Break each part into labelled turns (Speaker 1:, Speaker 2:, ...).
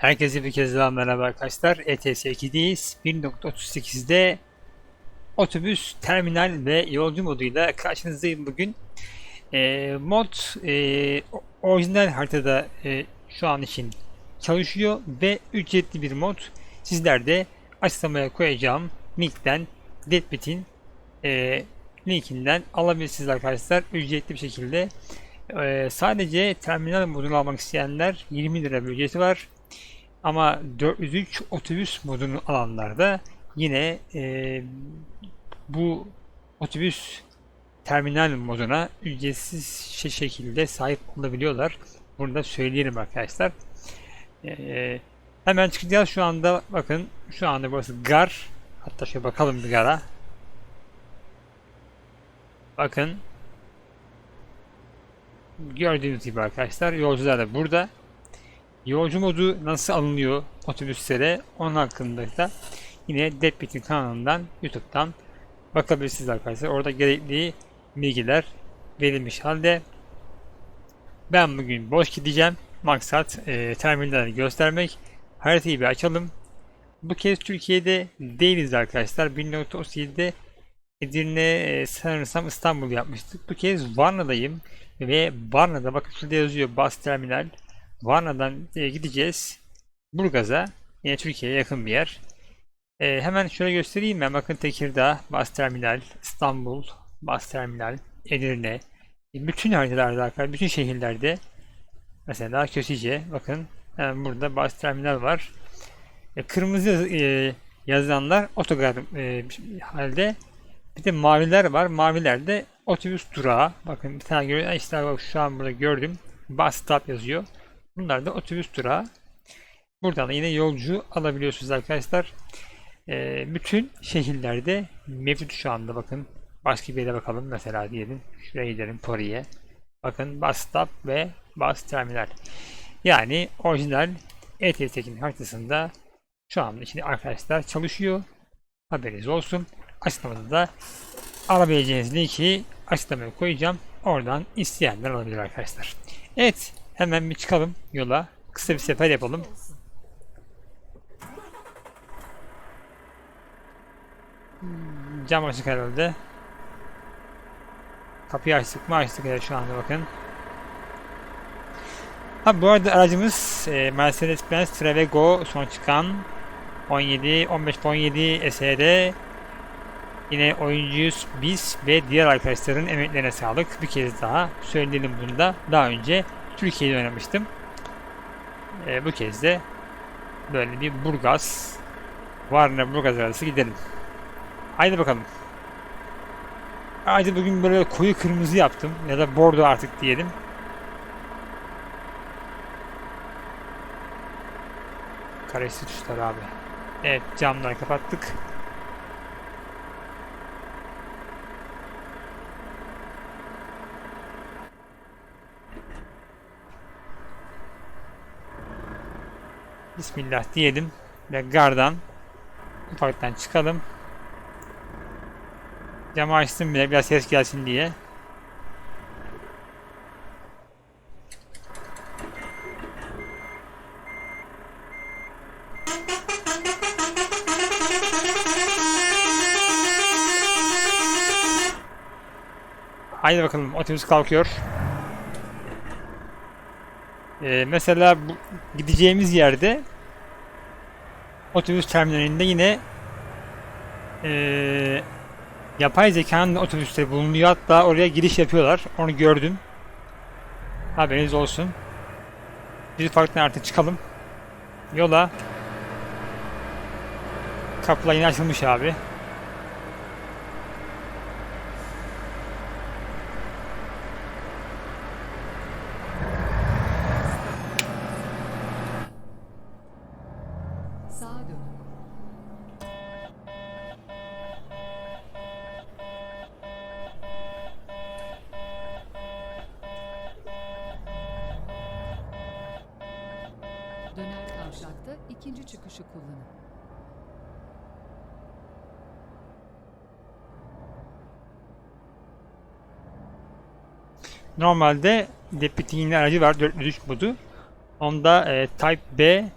Speaker 1: Herkese bir kez daha merhaba arkadaşlar. E ETS 2'deyiz. 1.38'de otobüs, terminal ve yolcu moduyla karşınızdayım bugün. Ee, mod e, orijinal haritada e, şu an için çalışıyor ve ücretli bir mod. Sizler de açıklamaya koyacağım linkten Deadbit'in e, linkinden alabilirsiniz arkadaşlar ücretli bir şekilde. Ee, sadece terminal modunu almak isteyenler 20 lira bir ücreti var. Ama 403 otobüs modunu alanlarda yine e, bu otobüs terminal moduna ücretsiz şe- şekilde sahip olabiliyorlar. Bunu da söyleyelim arkadaşlar. E, hemen çıkacağız şu anda. Bakın şu anda burası gar. Hatta şöyle bakalım bir gara. Bakın gördüğünüz gibi arkadaşlar yolcular da burada. Yolcu modu nasıl alınıyor otobüslere onun hakkında da yine Deadbeat'in kanalından YouTube'dan bakabilirsiniz arkadaşlar. Orada gerekli bilgiler verilmiş halde. Ben bugün boş gideceğim. Maksat e, terminalleri göstermek. Haritayı bir açalım. Bu kez Türkiye'de değiliz arkadaşlar. 1.37'de Edirne e, sanırsam İstanbul yapmıştık. Bu kez Varna'dayım. Ve Varna'da bakın şurada yazıyor bas terminal. Varna'dan e, gideceğiz. Burgaz'a. Yine Türkiye'ye yakın bir yer. E, hemen şöyle göstereyim ben. Bakın Tekirdağ, bas terminal, İstanbul, bas terminal, Edirne. E, bütün haritalarda arkadaşlar, bütün şehirlerde mesela Kösice bakın hemen burada bas terminal var. E, kırmızı e, yazanlar otogar e, halde bir de maviler var. Mavilerde otobüs durağı. Bakın bir tane görüyorum. İşte bak şu an burada gördüm. Bus stop yazıyor. Bunlar da otobüs durağı. Buradan da yine yolcu alabiliyorsunuz arkadaşlar. Ee, bütün şehirlerde mevcut şu anda bakın. Başka bir yere bakalım mesela diyelim. Şuraya gidelim Pori'ye. Bakın bus stop ve bus terminal. Yani orijinal ETS'in haritasında şu anda şimdi arkadaşlar çalışıyor. Haberiniz olsun. Açıklamada da alabileceğiniz linki açıklamaya koyacağım. Oradan isteyenler alabilir arkadaşlar. Evet hemen bir çıkalım yola. Kısa bir sefer yapalım. Hmm, Cam açık herhalde. Kapıyı açtık mı açtık evet şu anda bakın. Ha bu arada aracımız e, Mercedes-Benz Trevego son çıkan 17 15 17 SR Yine oyuncuyuz biz ve diğer arkadaşların emeklerine sağlık. Bir kez daha söyleyelim bunu da. Daha önce Türkiye'de oynamıştım. Ee, bu kez de böyle bir Burgaz Varna Burgaz arası gidelim. Haydi bakalım. Ayrıca bugün böyle koyu kırmızı yaptım ya da bordo artık diyelim. Karesi tuşlar abi. Evet camları kapattık. Bismillah diyelim ve gardan ufaktan çıkalım. Camı açtım bile biraz ses gelsin diye. Haydi bakalım otobüs kalkıyor. Ee, mesela bu gideceğimiz yerde otobüs terminalinde yine ee, yapay zekanın otobüsleri bulunuyor. Hatta oraya giriş yapıyorlar. Onu gördüm. Haberiniz olsun. Biz ufaktan artık çıkalım. Yola. Kapılar yine açılmış abi.
Speaker 2: Kavşakta ikinci çıkışı kullanın.
Speaker 1: Normalde Deputy'nin aracı var 403 modu. Onda e, Type B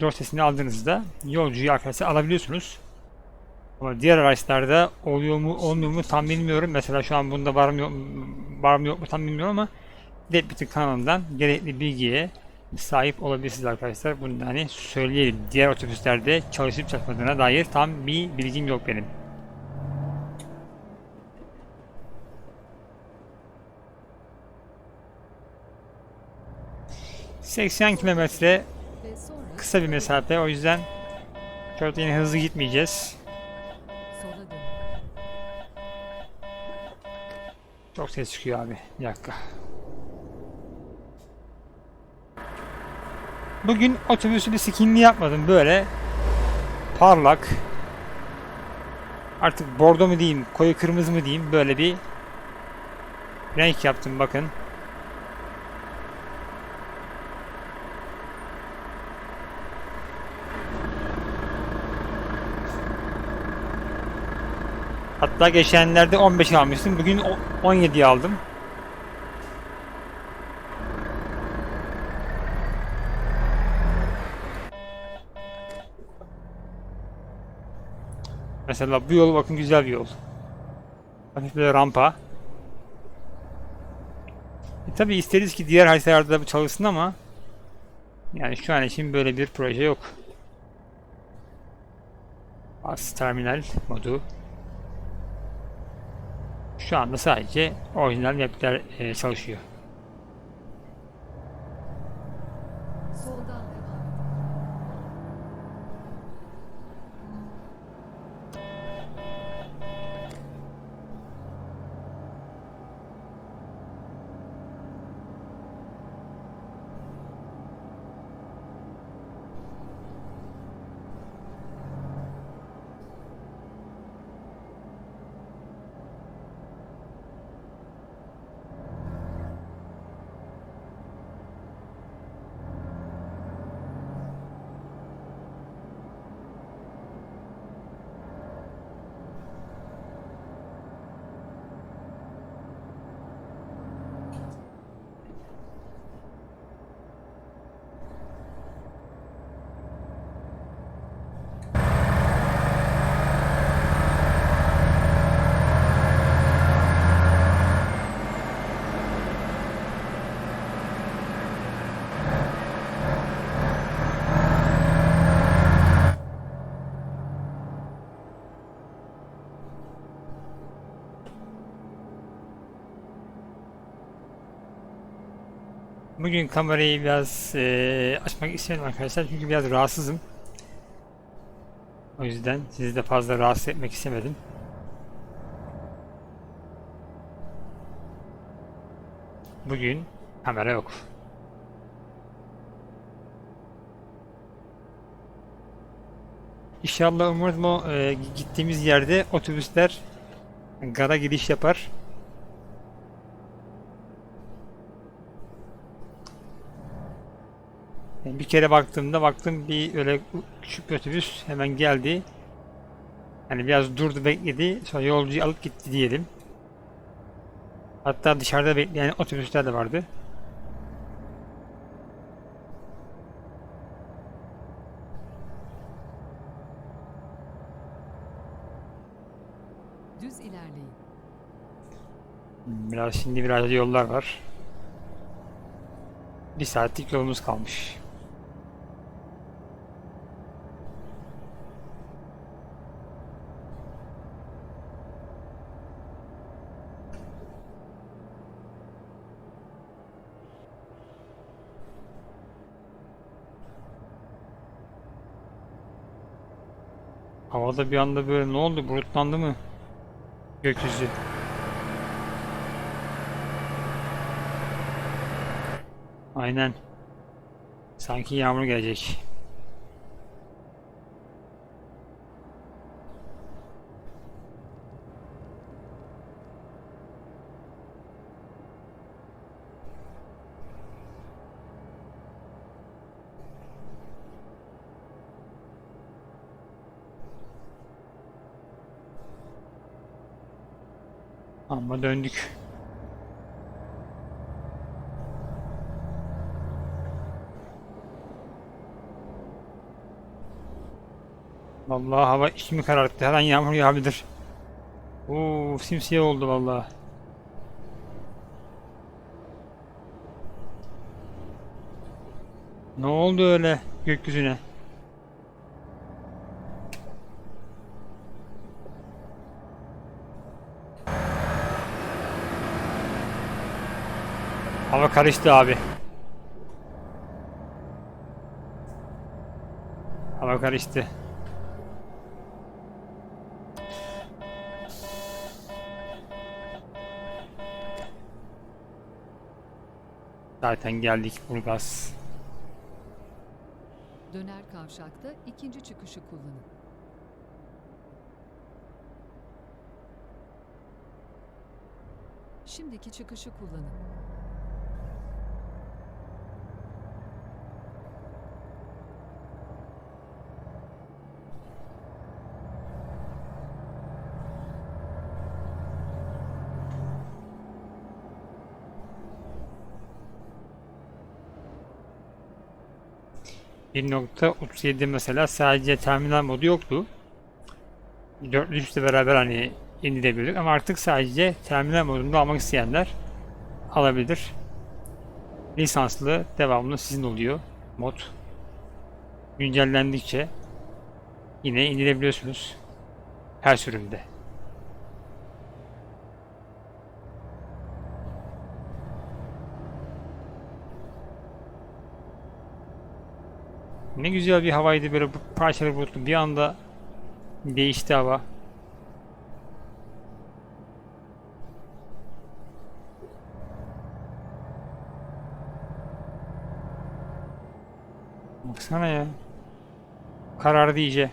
Speaker 1: dosyasını aldığınızda yolcuyu arkadaşlar alabiliyorsunuz. Ama diğer araçlarda oluyor mu olmuyor mu tam bilmiyorum. Mesela şu an bunda var mı yok, var mı yok mu tam bilmiyorum ama Deadbeat'in kanalından gerekli bilgiye sahip olabilirsiniz arkadaşlar. Bunu da hani söyleyelim. Diğer otobüslerde çalışıp çalışmadığına dair tam bir bilgim yok benim. ...80 kilometre kısa bir mesafe o yüzden çok yine hızlı gitmeyeceğiz. Çok ses çıkıyor abi. Bir dakika. Bugün otobüsü bir skinli yapmadım böyle. Parlak. Artık bordo mu diyeyim, koyu kırmızı mı diyeyim böyle bir renk yaptım bakın. Hatta geçenlerde 15 almıştım. Bugün o- 17 aldım. Mesela bu yol bakın güzel bir yol. Hafif böyle rampa. E tabi isteriz ki diğer haritalarda da bu çalışsın ama yani şu an için böyle bir proje yok. Bas terminal modu. Şu anda sadece orijinal mapler e, çalışıyor.
Speaker 2: Soldan
Speaker 1: Bugün kamerayı biraz e, açmak istemedim arkadaşlar çünkü biraz rahatsızım. O yüzden sizi de fazla rahatsız etmek istemedim. Bugün kamera yok. İnşallah umarım o e, gittiğimiz yerde otobüsler gara giriş yapar. Yani bir kere baktığımda baktım bir öyle küçük bir otobüs hemen geldi. Yani biraz durdu bekledi. Sonra yolcuyu alıp gitti diyelim. Hatta dışarıda bekleyen otobüsler de vardı.
Speaker 2: Düz ilerleyin.
Speaker 1: Biraz şimdi biraz yollar var. Bir saatlik yolumuz kalmış. Havada bir anda böyle ne oldu? Bulutlandı mı? Gökyüzü. Aynen. Sanki yağmur gelecek. Ama döndük. Vallahi hava içimi kararttı. Her an yağmur yağabilir. Oo, simsiyah oldu vallahi. Ne oldu öyle gökyüzüne? Karıştı abi. Hava karıştı. Zaten geldik Burgaz.
Speaker 2: Döner kavşakta ikinci çıkışı kullanın. Şimdiki çıkışı kullanın.
Speaker 1: Bir nokta 37 mesela sadece terminal modu yoktu. 403'le beraber hani indirebilirdik ama artık sadece terminal modunda almak isteyenler alabilir. Lisanslı devamlı sizin oluyor mod. Güncellendikçe yine indirebiliyorsunuz her sürümde. Ne güzel bir havaydı böyle parçalı bulutlu bir anda değişti hava. Baksana ya. Karardı iyice.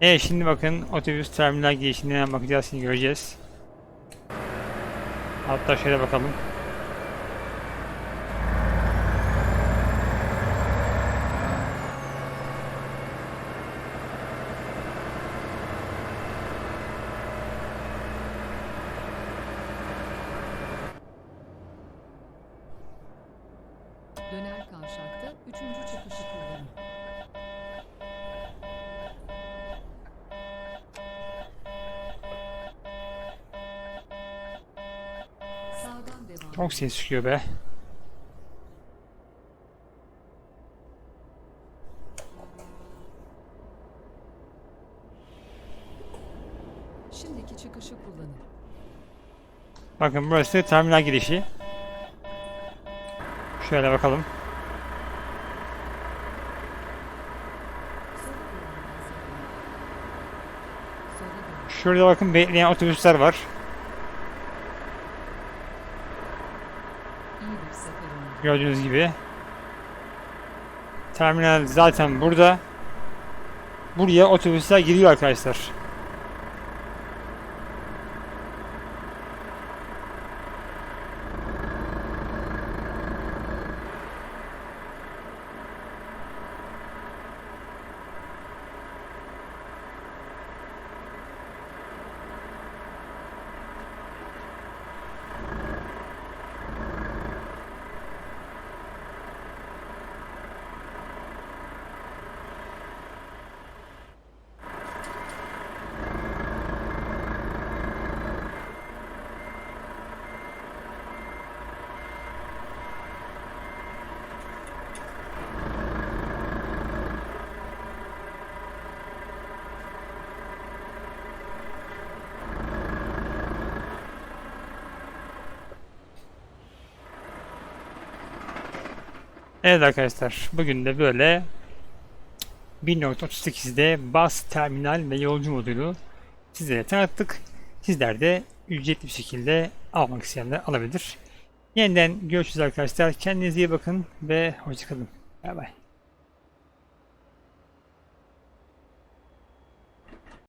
Speaker 1: Evet şimdi bakın otobüs terminal girişinden bakacağız şimdi göreceğiz. Hatta şöyle bakalım.
Speaker 2: Döner kavşakta üçüncü çıkışı kullanın. Sağdan devam.
Speaker 1: Çok ses çıkıyor be.
Speaker 2: Şimdiki çıkışı kullanın.
Speaker 1: Bakın burası terminal girişi. Şöyle bakalım. Şurada bakın bekleyen otobüsler var. Gördüğünüz gibi. Terminal zaten burada. Buraya otobüsler giriyor arkadaşlar. Evet arkadaşlar bugün de böyle 1.38'de bas terminal ve yolcu modülü sizlere tanıttık. Sizler de ücretli bir şekilde almak isteyenler alabilir. Yeniden görüşürüz arkadaşlar. Kendinize iyi bakın ve hoşçakalın. Bay bay.